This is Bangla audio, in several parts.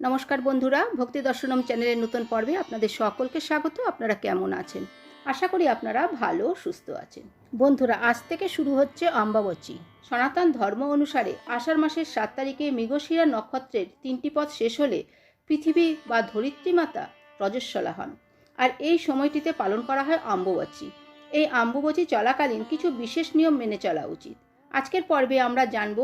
নমস্কার বন্ধুরা, ভক্তি দর্শনম চ্যানেলের নতুন পর্বে আপনাদের সকলকে স্বাগত। আপনারা কেমন আছেন? আশা করি আপনারা ভালো, সুস্থ আছেন। বন্ধুরা, আজ থেকে শুরু হচ্ছে অম্বাবচী। সনাতন ধর্ম অনুসারে আষাঢ় মাসের সাত তারিখে মৃগশিরা নক্ষত্রের তিনটি পথ শেষ হলে পৃথিবী বা ধরিত্রী মাতা রজস্বলা হন। আর এই সময়টিতে পালন করা হয় অম্বুবাচী। এই অম্বুবাচী চলাকালীন কিছু বিশেষ নিয়ম মেনে চলা উচিত। আজকের পর্বে আমরা জানব,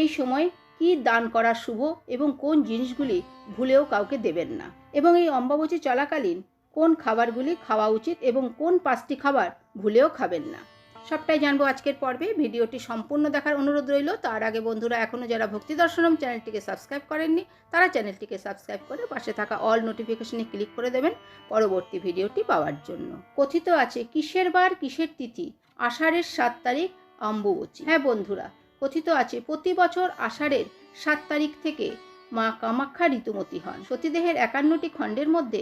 এই সময় কি দান করা শুভ এবং কোন জিনিসগুলি ভুলেও কাউকে দেবেন না? এবং এই অম্বাবচী চলাকালীন কোন খাবারগুলি খাওয়া উচিত এবং কোন পাঁচটি খাবার ভুলেও খাবেন না? সবটাই জানব আজকের পর্বে। ভিডিওটি সম্পূর্ণ দেখার অনুরোধ রইল। তার আগে বন্ধুরা এখনও যারা ভক্তি দর্শনম চ্যানেলটিকে সাবস্ক্রাইব করেননি, তারা চ্যানেলটিকে সাবস্ক্রাইব করে পাশে থাকা অল নোটিফিকেশনে ক্লিক করে দেবেন পরবর্তী ভিডিওটি পাওয়ার জন্য। কথিত আছে, কিসের বার, কিসের তিথি? আষাঢ়ের সাত তারিখ অম্বুবচী হ্যাঁ বন্ধুরা কথিত আছে, প্রতি বছর আষাঢ়ের সাত তারিখ থেকে মা কামাখ্যা ঋতুমতী হন। সতীদেহের একান্নটি খণ্ডের মধ্যে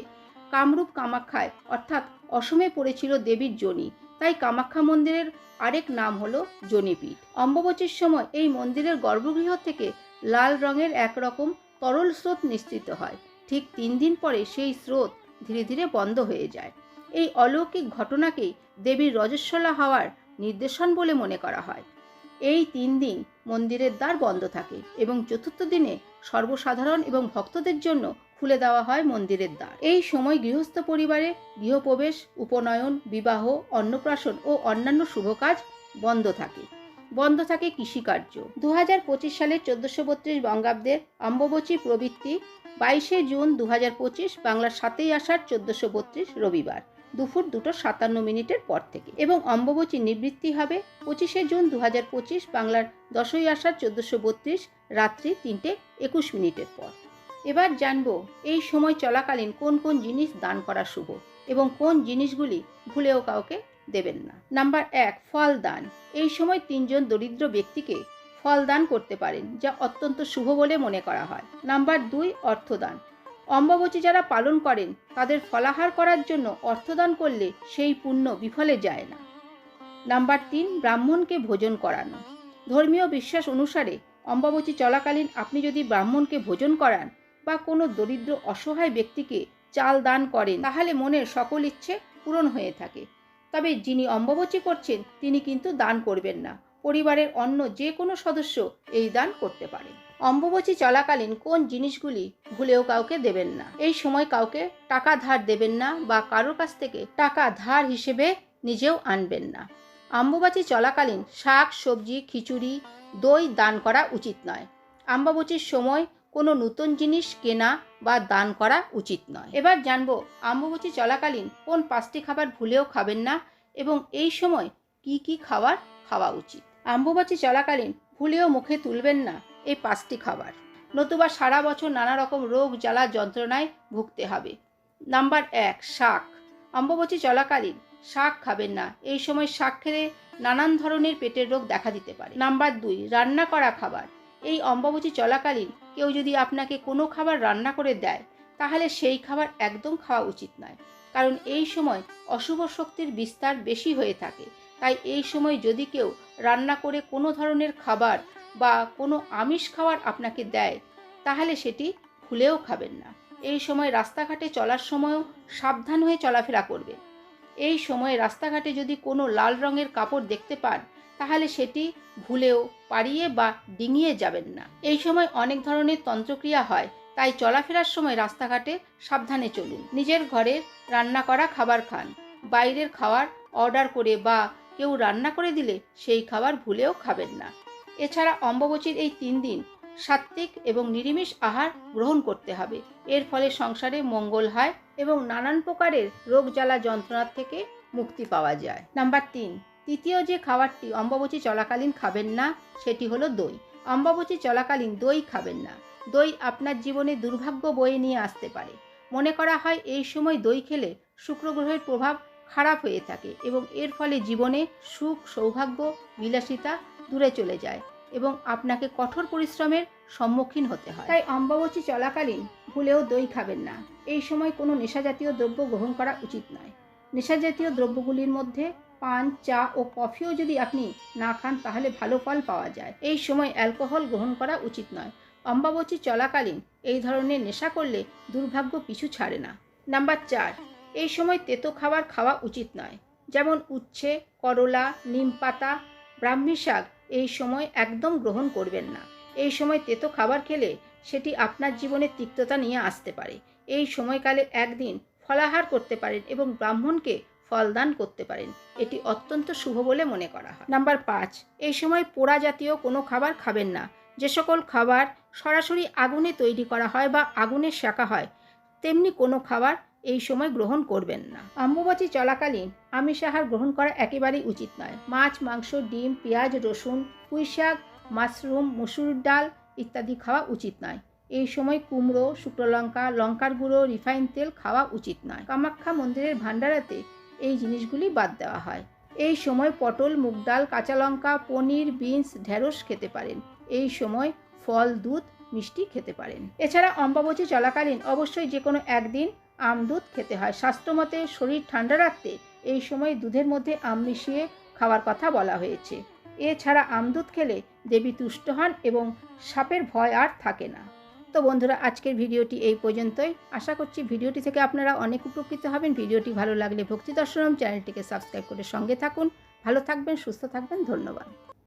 কামরূপ কামাখ্যায়, অর্থাৎ অসমে পড়েছিল দেবীর জনি। তাই কামাখ্যা মন্দিরের আরেক নাম হলো জনিপীঠ। অম্বুবচীর সময় এই মন্দিরের গর্ভগৃহ থেকে লাল রঙের একরকম তরল স্রোত নিশ্চিত হয়। ঠিক তিন দিন পরে সেই স্রোত ধীরে ধীরে বন্ধ হয়ে যায়। এই অলৌকিক ঘটনাকেই দেবীর রজস্বলা হওয়ার নির্দেশন বলে মনে করা হয়। এই তিন দিন মন্দিরের দ্বার বন্ধ থাকে এবং চতুর্থ দিনে সর্বসাধারণ এবং ভক্তদের জন্য খুলে দেওয়া হয় মন্দিরের দ্বার। এই সময় গৃহস্থ পরিবারে গৃহপ্রবেশ, উপনয়ন, বিবাহ, অন্নপ্রাশন ও অন্যান্য শুভ কাজ বন্ধ থাকে। বন্ধ থাকে কৃষিকার্য। দু হাজার পঁচিশ সালের চোদ্দশো বত্রিশ বঙ্গাব্দের অম্ববচী প্রবৃত্তি বাইশে জুন দু হাজার পঁচিশ বাংলার সাতই আষাঢ় চোদ্দশো বত্রিশ রবিবার। দুপুর দুটো সাতান্ন মিনিটের পর থেকে এবং অম্ববচী নিবৃত্তি হবে পঁচিশে জুন দু হাজার পঁচিশ বাংলার দশই আষাঢ় চোদ্দোশো বত্রিশ রাত্রি তিনটে একুশ মিনিটের পর। এবার জানব এই সময় চলাকালীন কোন কোন জিনিস দান করা শুভ এবং কোন জিনিসগুলি ভুলেও কাউকে দেবেন না। নাম্বার এক, ফল দান। এই সময় তিনজন দরিদ্র ব্যক্তিকে ফল দান করতে পারেন, যা অত্যন্ত শুভ বলে মনে করা হয়। নাম্বার দুই, অর্থদান। অম্বাবচী যারা পালন করেন, তাদের ফলাহার করার জন্য অর্থদান করলে সেই পুণ্য বিফলে যায় না। নাম্বার তিন, ব্রাহ্মণকে ভোজন করানো। ধর্মীয় বিশ্বাস অনুসারে অম্বাবচী চলাকালীন আপনি যদি ব্রাহ্মণকে ভোজন করান বা কোনো দরিদ্র অসহায় ব্যক্তিকে চাল দান করেন, তাহলে মনের সকল ইচ্ছে পূরণ হয়ে থাকে। তবে যিনি অম্বাবচী করছেন, তিনি কিন্তু দান করবেন না। পরিবারের অন্য যে কোনো সদস্য এই দান করতে পারেন অম্বুবচী চলাকালীন কোন জিনিসগুলি ভুলেও কাউকে দেবেন না। এই সময় কাউকে টাকা ধার দেবেন না বা কারোর কাছ থেকে টাকা ধার হিসেবে নিজেও আনবেন না। আম্বুবাচী চলাকালীন শাক, সবজি, খিচুড়ি, দই দান করা উচিত নয়। আম্বাবচীর সময় কোনো নতুন জিনিস কেনা বা দান করা উচিত নয়। এবার জানব আম্বুবচী চলাকালীন কোন পাঁচটি খাবার ভুলেও খাবেন না এবং এই সময় কি কি খাবার খাওয়া উচিত। আম্বুবাচী চলাকালীন ভুলেও মুখে তুলবেন না এই পাঁচটি খাবার। নতুবা সারা বছর নানা রকম রোগ, জ্বালা, যন্ত্রণায় ভুগতে হবে। নাম্বার এক, শাক। অম্বুবচী চলাকালীন শাক খাবেন না। এই সময় শাক খেলে নানান ধরনের পেটের রোগ দেখা দিতে পারে। নাম্বার দুই, রান্না করা খাবার। এই অম্বুবচী চলাকালীন কেউ যদি আপনাকে কোনো খাবার রান্না করে দেয়, তাহলে সেই খাবার একদম খাওয়া উচিত নয়। কারণ এই সময় অশুভ শক্তির বিস্তার বেশি হয়ে থাকে। তাই এই সময় যদি কেউ রান্না করে কোনো ধরনের খাবার বা কোনো আমিষ খাবার আপনাকে দেয়, তাহলে সেটি ভুলেও খাবেন না। এই সময় রাস্তাঘাটে চলার সময়ও সাবধান হয়ে চলাফেরা করবে এই সময় রাস্তাঘাটে যদি কোনো লাল রঙের কাপড় দেখতে পান, তাহলে সেটি ভুলেও পাড়িয়ে বা ডিঙিয়ে যাবেন না। এই সময় অনেক ধরনের তন্ত্রক্রিয়া হয়, তাই চলাফেরার সময় রাস্তাঘাটে সাবধানে চলুন। নিজের ঘরের রান্না করা খাবার খান, বাইরের খাবার অর্ডার করে বা কেউ রান্না করে দিলে সেই খাবার ভুলেও খাবেন না। এছাড়া অম্ববচীর এই তিন দিন সাত্ত্বিক এবং নিরামিষ আহার গ্রহণ করতে হবে। এর ফলে সংসারে মঙ্গল হয় এবং নানান প্রকারের রোগ জ্বালা যন্ত্রণার থেকে মুক্তি পাওয়া যায়। নাম্বার তিন, তৃতীয় যে খাবারটি অম্বাবচী চলাকালীন খাবেন না, সেটি হলো দই। অম্বাবচী চলাকালীন দই খাবেন না। দই আপনার জীবনে দুর্ভাগ্য বয়ে নিয়ে আসতে পারে। মনে করা হয় এই সময় দই খেলে শুক্র গ্রহের প্রভাব খারাপ হয়ে থাকে এবং এর ফলে জীবনে সুখ, সৌভাগ্য, বিলাসিতা দূরে চলে যায় এবং আপনাকে কঠোর পরিশ্রমের সম্মুখীন হতে হয়। তাই অম্বাবচী চলাকালীন ভুলেও দই খাবেন না। এই সময় কোনো নেশাজাতীয় দ্রব্য গ্রহণ করা উচিত নয়। নেশাজাতীয় দ্রব্যগুলির মধ্যে পান, চা ও কফিও যদি আপনি না খান, তাহলে ভালো ফল পাওয়া যায়। এই সময় অ্যালকোহল গ্রহণ করা উচিত নয়। অম্বাবচী চলাকালীন এই ধরনের নেশা করলে দুর্ভাগ্য পিছু ছাড়ে না। নাম্বার চার এই সময় তেতো খাবার খাওয়া উচিত নয়। যেমন উচ্ছে, করলা, নিম পাতা, ব্রাহ্মী শাক এই সময় একদম গ্রহণ করবেন না। এই সময় তেতো খাবার খেলে সেটি আপনার জীবনে তিক্ততা নিয়ে আসতে পারে। এই সময়কালে একদিন ফলাহার করতে পারেন এবং ব্রাহ্মণকে ফলদান করতে পারেন। এটি অত্যন্ত শুভ বলে মনে করা হয়। নাম্বার পাঁচ, এই সময় পোড়া জাতীয় কোনো খাবার খাবেন না। যে সকল খাবার সরাসরি আগুনে তৈরি করা হয় বা আগুনে শাকা হয়, তেমনি কোনো খাবার এই সময় গ্রহণ করবেন না। অম্বুবাচী চলাকালীন আমিষ আহার গ্রহণ করা একেবারেই উচিত নয়। মাছ, মাংস, ডিম, পেঁয়াজ, রসুন, পুঁই শাক, মাশরুম, মুসুর ডাল ইত্যাদি খাওয়া উচিত নয়। এই সময় কুমড়ো, শুকনো লঙ্কা, লঙ্কার গুঁড়ো, রিফাইন তেল খাওয়া উচিত নয়। কামাখ্যা মন্দিরের ভাণ্ডারাতে এই জিনিসগুলি বাদ দেওয়া হয়। এই সময় পটল, মুগ ডাল, কাঁচা লঙ্কা, পনির, বিনস, ঢেঁড়স খেতে পারেন। এই সময় ফল, দুধ, মিষ্টি খেতে পারেন। এছাড়া অম্বাবচী চলাকালীন অবশ্যই যে কোনো একদিন আম দুধ খেতে হয়। স্বাস্থ্যমতে শরীর ঠান্ডা রাখতে এই সময় দুধের মধ্যে আম মিশিয়ে খাওয়ার কথা বলা হয়েছে। এছাড়া আমদুধ খেলে দেবী তুষ্ট হন এবং সাপের ভয় আর থাকে না। তো বন্ধুরা, আজকের ভিডিওটি এই পর্যন্তই। আশা করছি ভিডিওটি থেকে আপনারা অনেক উপকৃত হবেন। ভিডিওটি ভালো লাগলে ভক্তি দর্শনম চ্যানেলটিকে সাবস্ক্রাইব করে সঙ্গে থাকুন। ভালো থাকবেন, সুস্থ থাকবেন, ধন্যবাদ।